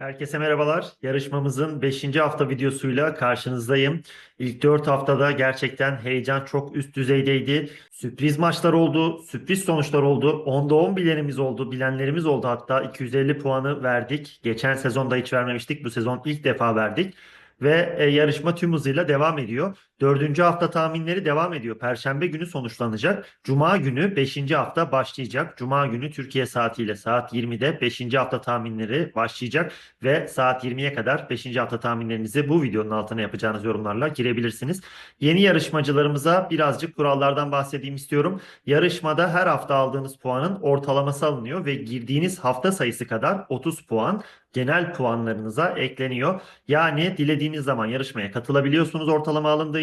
Herkese merhabalar. Yarışmamızın 5. hafta videosuyla karşınızdayım. İlk 4 haftada gerçekten heyecan çok üst düzeydeydi. Sürpriz maçlar oldu, sürpriz sonuçlar oldu. 10'da 10 bilenimiz oldu, bilenlerimiz oldu. Hatta 250 puanı verdik. Geçen sezonda hiç vermemiştik. Bu sezon ilk defa verdik. Ve e, yarışma tüm hızıyla devam ediyor. Dördüncü hafta tahminleri devam ediyor. Perşembe günü sonuçlanacak. Cuma günü 5. hafta başlayacak. Cuma günü Türkiye saatiyle saat 20'de 5. hafta tahminleri başlayacak. Ve saat 20'ye kadar 5. hafta tahminlerinizi bu videonun altına yapacağınız yorumlarla girebilirsiniz. Yeni yarışmacılarımıza birazcık kurallardan bahsedeyim istiyorum. Yarışmada her hafta aldığınız puanın ortalaması alınıyor ve girdiğiniz hafta sayısı kadar 30 puan genel puanlarınıza ekleniyor. Yani dilediğiniz zaman yarışmaya katılabiliyorsunuz ortalama alındığı.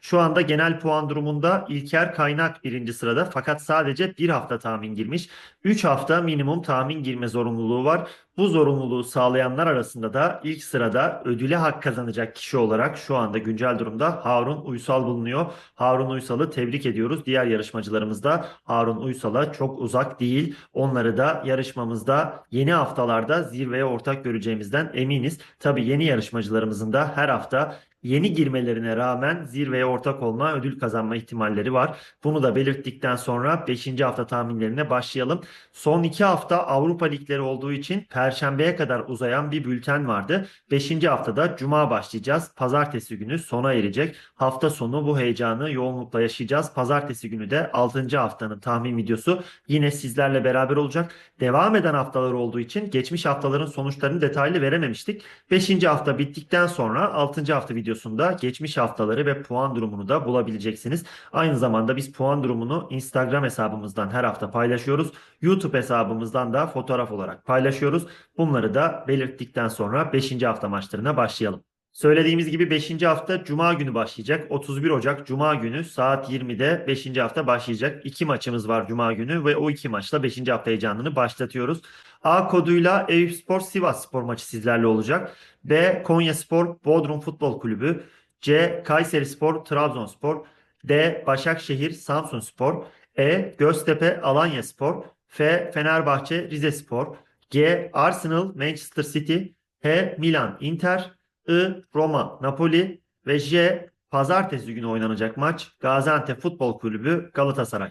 Şu anda genel puan durumunda İlker Kaynak birinci sırada fakat sadece bir hafta tahmin girmiş. 3 hafta minimum tahmin girme zorunluluğu var. Bu zorunluluğu sağlayanlar arasında da ilk sırada ödüle hak kazanacak kişi olarak şu anda güncel durumda Harun Uysal bulunuyor. Harun Uysal'ı tebrik ediyoruz. Diğer yarışmacılarımız da Harun Uysal'a çok uzak değil. Onları da yarışmamızda yeni haftalarda zirveye ortak göreceğimizden eminiz. Tabii yeni yarışmacılarımızın da her hafta yeni girmelerine rağmen zirveye ortak olma, ödül kazanma ihtimalleri var. Bunu da belirttikten sonra 5. hafta tahminlerine başlayalım. Son 2 hafta Avrupa ligleri olduğu için Perşembeye kadar uzayan bir bülten vardı. 5. haftada Cuma başlayacağız. Pazartesi günü sona erecek. Hafta sonu bu heyecanı yoğunlukla yaşayacağız. Pazartesi günü de 6. haftanın tahmin videosu yine sizlerle beraber olacak. Devam eden haftalar olduğu için geçmiş haftaların sonuçlarını detaylı verememiştik. 5. hafta bittikten sonra 6. hafta videosunda geçmiş haftaları ve puan durumunu da bulabileceksiniz. Aynı zamanda biz puan durumunu Instagram hesabımızdan her hafta paylaşıyoruz. YouTube hesabımızdan da fotoğraf olarak paylaşıyoruz. Bunları da belirttikten sonra 5. hafta maçlarına başlayalım. Söylediğimiz gibi 5. hafta Cuma günü başlayacak. 31 Ocak Cuma günü saat 20'de 5. hafta başlayacak. İki maçımız var Cuma günü ve o iki maçla 5. hafta heyecanını başlatıyoruz. A koduyla Eyüp Spor Sivas Spor maçı sizlerle olacak. B Konya Spor Bodrum Futbol Kulübü. C Kayseri Spor Trabzonspor. D Başakşehir Samsun Spor. E Göztepe Alanya Spor. F Fenerbahçe Rize Spor. G Arsenal Manchester City. H Milan Inter. I Roma Napoli ve J pazartesi günü oynanacak maç Gaziantep Futbol Kulübü Galatasaray.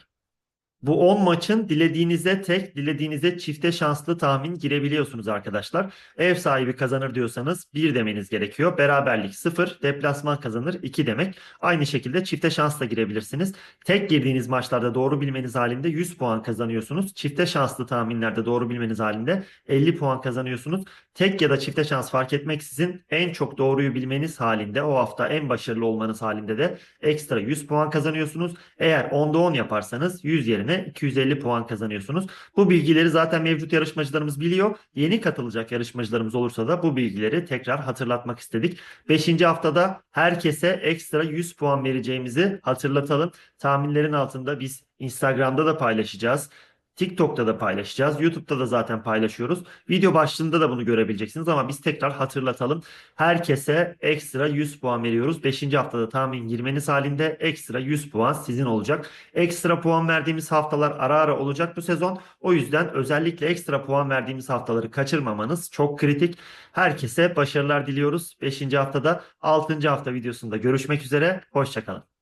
Bu 10 maçın dilediğinize tek, dilediğinize çifte şanslı tahmin girebiliyorsunuz arkadaşlar. Ev sahibi kazanır diyorsanız 1 demeniz gerekiyor. Beraberlik 0, deplasman kazanır 2 demek. Aynı şekilde çifte şansla girebilirsiniz. Tek girdiğiniz maçlarda doğru bilmeniz halinde 100 puan kazanıyorsunuz. Çifte şanslı tahminlerde doğru bilmeniz halinde 50 puan kazanıyorsunuz. Tek ya da çifte şans fark etmeksizin en çok doğruyu bilmeniz halinde o hafta en başarılı olmanız halinde de ekstra 100 puan kazanıyorsunuz. Eğer 10'da 10 yaparsanız 100 yerine 250 puan kazanıyorsunuz. Bu bilgileri zaten mevcut yarışmacılarımız biliyor. Yeni katılacak yarışmacılarımız olursa da bu bilgileri tekrar hatırlatmak istedik. 5. haftada herkese ekstra 100 puan vereceğimizi hatırlatalım. Tahminlerin altında biz Instagram'da da paylaşacağız. TikTok'ta da paylaşacağız. YouTube'da da zaten paylaşıyoruz. Video başlığında da bunu görebileceksiniz ama biz tekrar hatırlatalım. Herkese ekstra 100 puan veriyoruz. 5. haftada tahmin girmeniz halinde ekstra 100 puan sizin olacak. Ekstra puan verdiğimiz haftalar ara ara olacak bu sezon. O yüzden özellikle ekstra puan verdiğimiz haftaları kaçırmamanız çok kritik. Herkese başarılar diliyoruz. 5. haftada 6. hafta videosunda görüşmek üzere. Hoşçakalın.